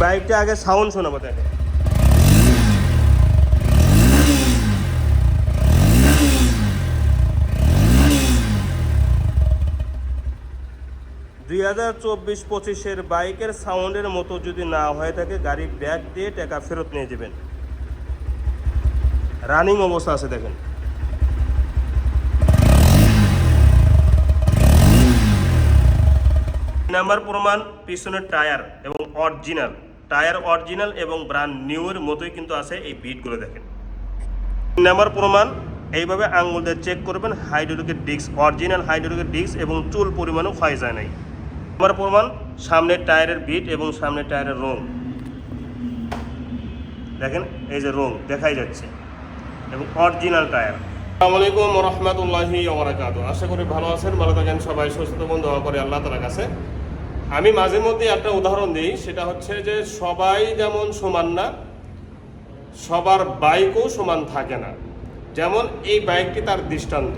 বাইকটা আগে সাউন্ড শোনাবো দেখেন দুই হাজার চব্বিশ পঁচিশের বাইকের সাউন্ডের মতো যদি না হয়ে থাকে গাড়ি ব্যাগ দিয়ে টাকা ফেরত নিয়ে যাবেন। রানিং অবস্থা আছে, দেখেন। নাম্বার প্রমাণ, পিছনের টায়ার এবং অরিজিনাল। টায়ার অরিজিনাল এবং ব্র্যান্ড নিউয়ের মতোই কিন্তু আছে এই বিটগুলো দেখেন। নাম্বার প্রমাণ, এইভাবে আঙুল দিয়ে চেক করবেন, হাইড্রোলিকের ডিস্ক অরিজিনাল হাইড্রোলিকের ডিস্ক এবং চুল পরিমাণও ক্ষয় যায় নাই। নাম্বার প্রমাণ সামনের টায়ারের বিট এবং সামনের টায়ারের রং। দেখেন, এই যে রং দেখাই যাচ্ছে এবং অরিজিনাল টায়ার। আসসালামু আলাইকুম রহমতুল্লাহি আশা করি ভালো আছেন, ভালো থাকেন সবাই, সুস্থ বন্ধু করে আল্লাহ তালার কাছে। আমি মাঝে মধ্যে একটা উদাহরণ দিই, সেটা হচ্ছে যে সবাই যেমন সমান না, সবার বাইকও সমান থাকে না। যেমন এই বাইকটি তার দৃষ্টান্ত।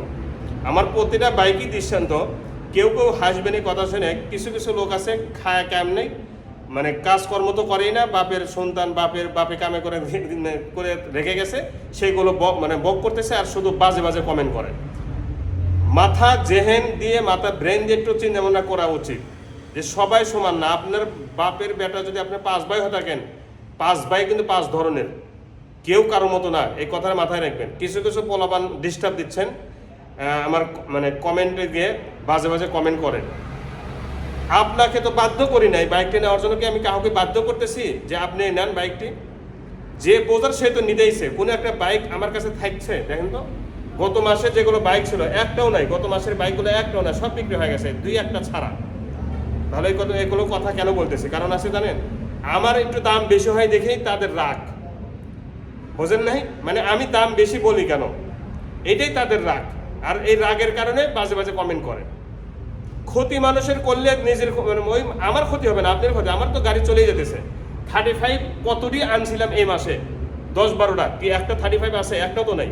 আমার প্রতিটা বাইকই দৃষ্টান্ত। কেউ কেউ হাসবেন এই কথা শুনে, কিছু কিছু লোক আছে খায় কেমনে মানে কাজকর্ম তো করেই না, বাপের সন্তান, বাপের বাপে কামে করে করে রেখে গেছে, সেইগুলো মানে বক করতেছে আর শুধু বাজে বাজে কমেন্ট করে। মাথা জেহেন দিয়ে, মাথা ব্রেন দিয়ে একটু চিন্তা ভাবনা করা উচিত। যে সবাই সমান না, আপনার বাপের বেটা যদি আপনি পাঁচ ভাই হয়ে থাকেন, পাঁচ ভাই কিন্তু পাঁচ ধরনের। কেউ কারও মতো না, এই কথাটা মাথায় রাখবেন। কিছু কিছু পোলাপান ডিস্টার্ব দিচ্ছেন আমার মানে কমেন্টে গিয়ে বাজে বাজে কমেন্ট করেন। আপনাকে তো বাধ্য করি নাই বাইকটি নেওয়ার জন্য, কি আমি কাউকে বাধ্য করতেছি যে আপনি নেন বাইকটি? যে বোঝার সে তো নিতেইছে কোনো একটা বাইক আমার কাছে থাকছে, দেখেন তো। গত মাসে যেগুলো বাইক ছিল, একটাও নাই। গত মাসের বাইকগুলো একটাও নাই, সব বিক্রি হয়ে গেছে, দুই একটা ছাড়া। তাহলে কথা এগুলো কথা কেন বলতেছি? কারণ আছে জানেন, আমার একটু দাম বেশি হয় দেখেই তাদের রাগ। বোঝেন নাই? মানে আমি দাম বেশি বলি কেন? এটাই তাদের রাগ। আর এই রাগের কারণে বাজে বাজে কমেন্ট করে। ক্ষতি মানুষের করলে নিজের মানে ওই আমার ক্ষতি হবে না, আপনার ক্ষতি। আমার তো গাড়ি চলেই যেতেছে। থার্টি ফাইভ কতটি আনছিলাম এই মাসে? দশ বারোটা। কি একটা থার্টি ফাইভ আছে? একটাও তো নাই।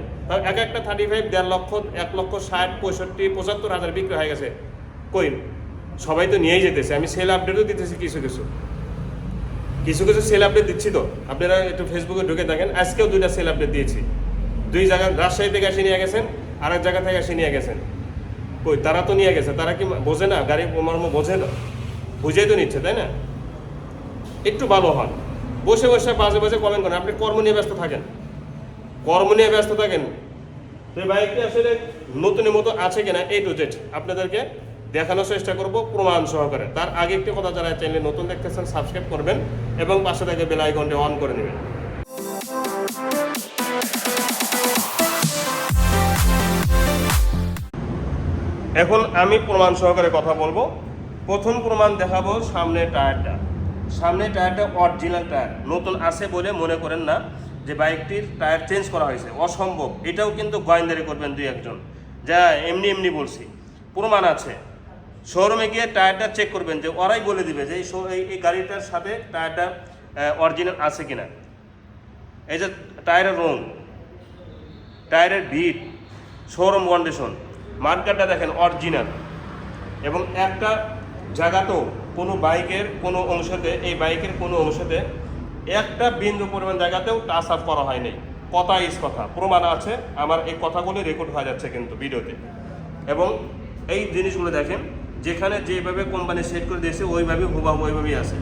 এক একটা থার্টি ফাইভ দেড় লক্ষ, এক লক্ষ ষাট, পঁয়ষট্টি, পঁচাত্তর হাজার বিক্রি হয়ে গেছে। কই? সবাই তো নিয়েই যেতেছে। আমি সেল আপডেটও দিতেছি কিছু কিছু। কিছু কিছু সেল আপডেট দিচ্ছি তো। আপনারা একটু ফেসবুকে ঢুকে থাকেন। আজকেও দুইটা সেল আপডেট দিয়েছি। দুই জায়গা রাজশাহী থেকে এসে নিয়ে গেছেন আর এক জায়গা থেকে এসে নিয়ে গেছেন। কই, তারা তো নিয়ে গেছে। তারা কি বোঝে না? গাড়ি মর্ম বোঝে না। বুঝেই তো নিচ্ছে, তাই না? একটু ভালো হন। বসে বসে বাজে বাজে কমেন্ট করেন। আপনি কর্ম নিয়ে ব্যস্ত থাকেন। কর্ম নিয়ে ব্যস্ত থাকেন। তো বাইকটি আসলে নতুনের মতো আছে কিনা? এই টু জেড আপনাদেরকে দেখানোর চেষ্টা করব প্রমাণ সহকারে। তার আগে একটি কথা যারা চ্যানেলে নতুন দেখতেছেন, সাবস্ক্রাইব করবেন এবং পাশে থেকে বেল আইকনটি অন করে নেবেন। এখন আমি প্রমাণ সহকারে কথা বলব। প্রথম প্রমাণ দেখাবো সামনে টায়ারটা। সামনে টায়ারটা অরিজিনাল টায়ার। নতুন আছে বলে মনে করেন না যে বাইকটির টায়ার চেঞ্জ করা হয়েছে। অসম্ভব। এটাও কিন্তু গোয়েন্দারি করবেন দুই একজন। যা এমনি এমনি বলছি। প্রমাণ আছে। শোরুমে গিয়ে টায়ারটা চেক করবেন যে ওরাই বলে দিবে যে এই এই- গাড়িটার সাথে টায়ারটা অরিজিনাল আছে কিনা। এই যে টায়ারের রং টায়ারের বিট শোরুম কন্ডিশন মার্কারটা দেখেন অরিজিনাল এবং একটা জায়গাতেও কোনো বাইকের কোনো অংশতে, এই বাইকের কোনো অংশতে একটা বিন্দু পরিমাণ জায়গাতেও টাচ আপ করা হয়নি কথা ইস কথা। প্রমাণ আছে, আমার এই কথাগুলো রেকর্ড হয়ে যাচ্ছে কিন্তু ভিডিওতে। এবং এই জিনিসগুলো দেখেন যেখানে যেভাবে কোম্পানি সেট করে দিয়েছে ওইভাবে হুবাহু ওইভাবেই আছে।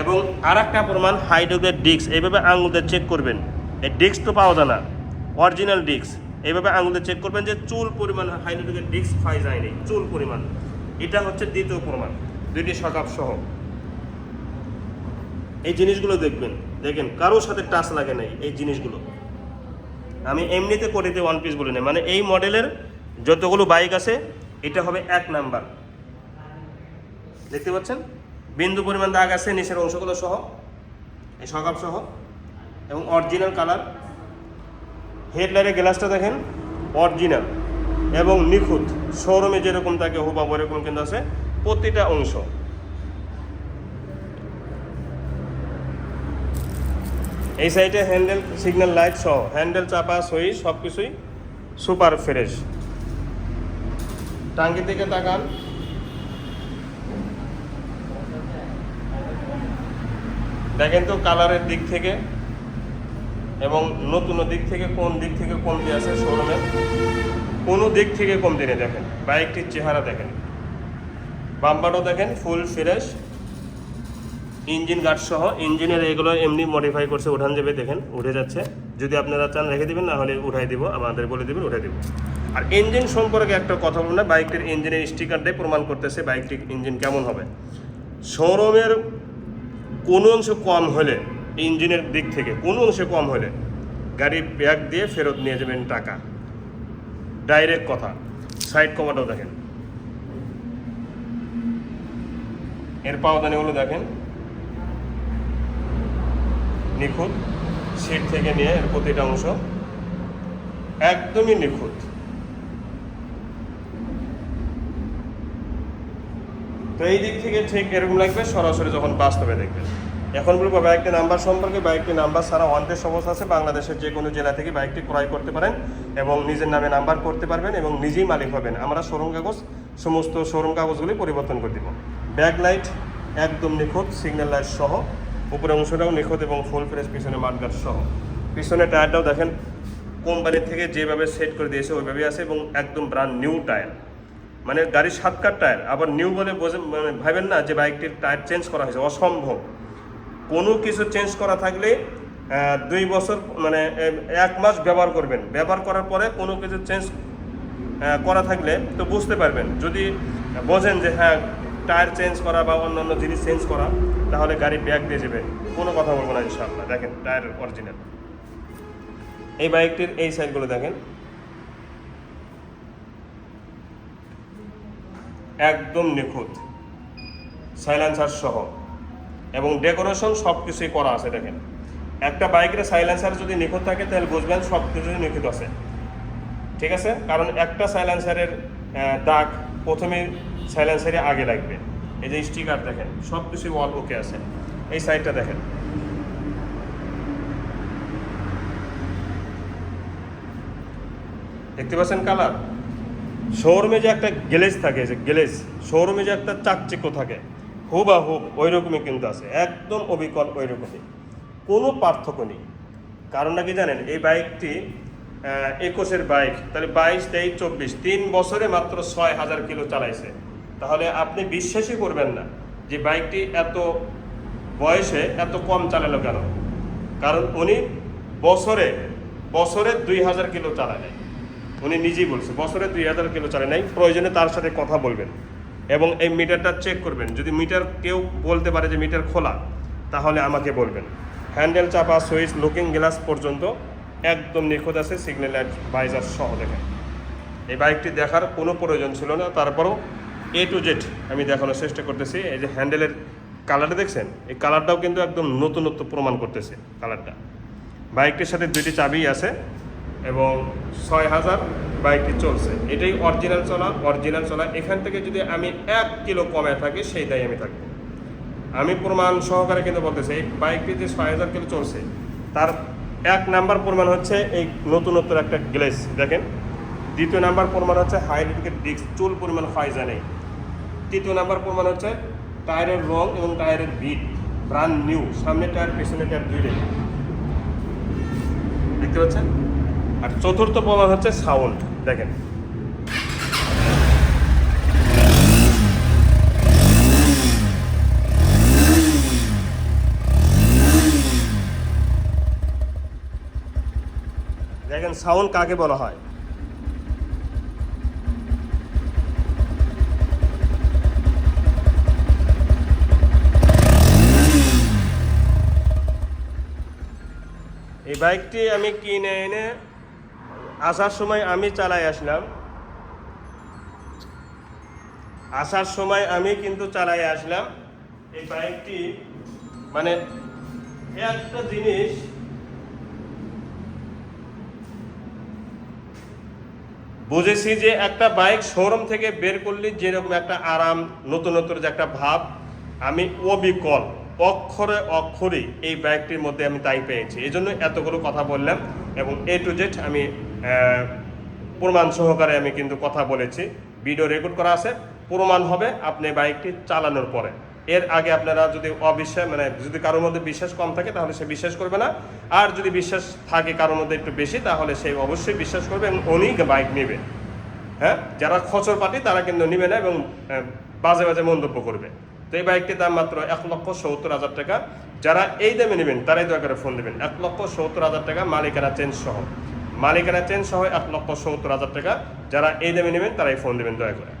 এবং আর একটা প্রমাণ হাইড্রোগের ডিস্ক এইভাবে আঙুলতে চেক করবেন। এই ডিস্ক তো পাওয়া যায় না অরিজিনাল ডিস্ক। এইভাবে আঙুলতে চেক করবেন যে চুল পরিমাণ হাইড্রোগের ডিস্ক ফাই যায়নি চুল পরিমাণ। এটা হচ্ছে দ্বিতীয় প্রমাণ, দুইটি সকাপ সহ। এই জিনিসগুলো দেখবেন, দেখেন, কারোর সাথে টাচ লাগে নাই এই জিনিসগুলো। আমি এমনিতে কোটিতে ওয়ান পিস বলি না মানে এই মডেলের যতগুলো বাইক আছে, এটা হবে এক নাম্বার দেখতে পাচ্ছেন? বিন্দু পরিমাণ দাগ আছে, নিচের অংশগুলো সহ, এই সকাপ সহ, এবং অরিজিনাল কালার হেডলাইটের গ্লাসটা দেখেন অরিজিনাল এবং নিখুঁত। শোরুমে যেরকম থাকে হুবাব এরকম কিন্তু আছে, প্রতিটা অংশ। এই সাইডে হ্যান্ডেল সিগন্যাল লাইট সহ হ্যান্ডেল চাপা, সই সব কিছুই সুপার ফ্রেশ টাঙ্কি থেকে তাকান। দেখেন তো কালারের দিক থেকে এবং নতুন দিক থেকে কোন দিক থেকে কমতি আছে শোরুমের কোনো দিক থেকে কমতি নেই, দেখেন। বাইকটির চেহারা দেখেন। বাম্পারও দেখেন, ফুল ফ্রেশ। ইঞ্জিন গার্ড সহ, ইঞ্জিনের এগুলো এমনি মডিফাই করছে, উঠান যাবে, দেখেন, উঠে যাচ্ছে। যদি আপনারা চান রেখে দেবেন, না হলে উঠাই দিব, আমাদের বলে দিবেন উঠে দিব। আর ইঞ্জিন সম্পর্কে একটা কথা বলুন না, বাইকটির ইঞ্জিনের স্টিকারটাই প্রমাণ করতেছে বাইকটির ইঞ্জিন কেমন হবে। শোরুমের কোনো অংশ কম হলে, ইঞ্জিনের দিক থেকে কোনো অংশে কম হলে গাড়ি ব্যাগ দিয়ে ফেরত নিয়ে যাবেন টাকা। ডাইরেক্ট কথা সাইড কমাটাও দেখেন। এর পাওদানিগুলো দেখেন, নিখুঁত সিট থেকে নিয়ে এর প্রতিটা অংশ একদমই নিখুঁত। তো এই দিক থেকে ঠিক এরকম লাগবে, সরাসরি যখন বাস্তবে দেখবেন। এখন বলব বাইকটির নাম্বার সম্পর্কে বাইকটির নাম্বার ছাড়া ওয়ান্টেড সমস্যা আছে, বাংলাদেশের যে কোনো জেলা থেকে বাইকটি ক্রয় করতে পারেন এবং নিজের নামে নাম্বার করতে পারবেন এবং নিজেই মালিক হবেন। আমরা শোরুম কাগজ, সমস্ত শোরুম কাগজগুলি পরিবর্তন করে দিব। ব্যাক লাইট একদম নিখুঁত সিগন্যাল লাইট সহ। উপরে অংশটাও নিখুঁত এবং ফুল ফ্রেশ পিছনে মাঠগাট সহ। পিছনে টায়ারটাও দেখেন কোম্পানির থেকে যেভাবে সেট করে দিয়েছে, ওইভাবেই আছে এবং একদম ব্রান্ড নিউ টায়ার মানে গাড়ির সাতকার টায়ার। আবার নিউ বলে মানে ভাবেন না যে বাইকটির টায়ার চেঞ্জ করা হয়েছে, অসম্ভব। কোনো কিছু চেঞ্জ করা থাকলে দুই বছর মানে এক মাস ব্যবহার করবেন। ব্যবহার করার পরে কোনো কিছু চেঞ্জ করা থাকলে তো বুঝতে পারবেন। যদি বোঝেন যে হ্যাঁ টায়ার চেঞ্জ করা বা অন্যান্য জিনিস চেঞ্জ করা, তাহলে গাড়ি ব্যাগ দিয়ে যাবে। কোনো কথা বলব না ইনশাআল্লাহ। দেখেন, টায়ার অরিজিনাল এই বাইকটির এই সাইডগুলো দেখেন। একদম নিখুঁত। সাইলেন্সার সহ। এবং ডেকোরেশন সব কিছুই করা আছে, দেখেন। একটা বাইকের সাইলেন্সার যদি নিখুঁত থাকে, তাহলে বুঝবেন সব কিছুই নিখুঁত আছে। ঠিক আছে? কারণ একটা সাইলেন্সারের দাগ প্রথমে সাইলেন্সারে আগে লাগবে। এই যে স্টিকার দেখেন সব কিছুই ওয়াল ওকে আছে। এই সাইডটা দেখেন। দেখতে পাচ্ছেন কালার শোরুমে যে একটা গ্লেজ থাকে, যে গ্লেজ, শোরুমে যে একটা চাকচিক্য থাকে হুবা হুব ওই রকমই কিন্তু আছে, একদম অবিকল ওই রকমই কোনো পার্থক্য নেই। কারণটা কি জানেন? এই বাইকটি একুশের বাইক, তাহলে বাইশ, তেইশ, চব্বিশ, তিন বছরে মাত্র ছয় হাজার কিলো চালাইছে। তাহলে আপনি বিশ্বাসই করবেন না যে বাইকটি এত বয়সে এত কম চালালো কেন? কারণ উনি বছরে বছরে দুই হাজার কিলো চালায় নাই। উনি নিজেই বলছে, বছরে দুই হাজার কিলো চালায় নাই, প্রয়োজনে তার সাথে কথা বলবেন এবং এই মিটারটা চেক করবেন। যদি মিটার কেউ বলতে পারে যে মিটার খোলা, তাহলে আমাকে বলবেন। হ্যান্ডেল চাপা, সুইচ, লুকিং গ্লাস পর্যন্ত একদম নিখুঁত আছে, সিগন্যাল লাইট বাইজার সহ দেখেন। এই বাইকটি দেখার কোনো প্রয়োজন ছিল না, তারপরও এ টু জেড আমি দেখানোর চেষ্টা করতেছি। এই যে হ্যান্ডেলের কালারটা দেখছেন? এই কালারটাও কিন্তু একদম নতুনত্ব প্রমাণ করতেছে কালারটা বাইকটির সাথে দুইটি চাবি আছে এবং ছয় হাজার বাইকটি চলছে। এটাই অরিজিনাল চলা অরিজিনাল চলা। এখান থেকে যদি আমি এক কিলো কমে থাকি, সেই দায় আমি থাকব। আমি প্রমাণ সহকারে কিন্তু বলতেছি, এই বাইকটি যে ছয় হাজার কিলো চলছে, তার এক নাম্বার প্রমাণ হচ্ছে এই নতুনত্বর একটা গ্লেস দেখেন, দ্বিতীয় নাম্বার প্রমাণ হচ্ছে হাইড্রোলিকের ডিস্ক চুল পরিমাণ ফাইজা নেই। তৃতীয় নাম্বার প্রমাণ হচ্ছে টায়ারের রং এবং টায়ারের বিট ব্রান্ড নিউ সামনে টায়ার, পেছনে টায়ার দুইটাই দেখতে পাচ্ছেন? আর চতুর্থ প্রমাণ হচ্ছে সাউন্ড দেখেন। দেখেন সাউন্ড কাকে বলা হয়? এই বাইকটি আমি কিনে এনে আসার সময় আমি চালাই আসলাম। আসার সময় আমি কিন্তু চালাই আসলাম। এই বাইকটি মানে একটা জিনিস বুঝেছি যে একটা বাইক শোরুম থেকে বের করলে যেরকম একটা আরাম নতুন নতুন যে একটা ভাব, আমি অবিকল, অক্ষরে অক্ষরে এই বাইকটির মধ্যে আমি তাই পেয়েছি। এই জন্য এতগুলো কথা বললাম এবং এ টু জেড আমি প্রমাণ সহকারে আমি কিন্তু কথা বলেছি। ভিডিও রেকর্ড করা আছে। প্রমাণ হবে আপনি বাইকটি চালানোর পরে। এর আগে আপনারা যদি অবিশ্বাস মানে যদি কারোর মধ্যে বিশ্বাস কম থাকে, তাহলে সে বিশ্বাস করবে না। আর যদি বিশ্বাস থাকে কারোর মধ্যে একটু বেশি, তাহলে সে অবশ্যই বিশ্বাস করবে এবং উনি বাইক নেবে। হ্যাঁ? যারা খচর পার্টি, তারা কিন্তু নিবে না এবং বাজে বাজে মন্তব্য করবে। তো এই বাইকটির দাম মাত্র এক লক্ষ সত্তর হাজার টাকা। যারা এই দামে নেবেন, তারাই দয়া করে ফোন দেবেন। এক লক্ষ সত্তর হাজার টাকা মালিকানা চেঞ্জ সহ। মালিকানা চেঞ্জ সহ এক লক্ষ সত্তর হাজার টাকা। যারা এই দামে নেবেন তারাই ফোন দেবেন, দয়া করে।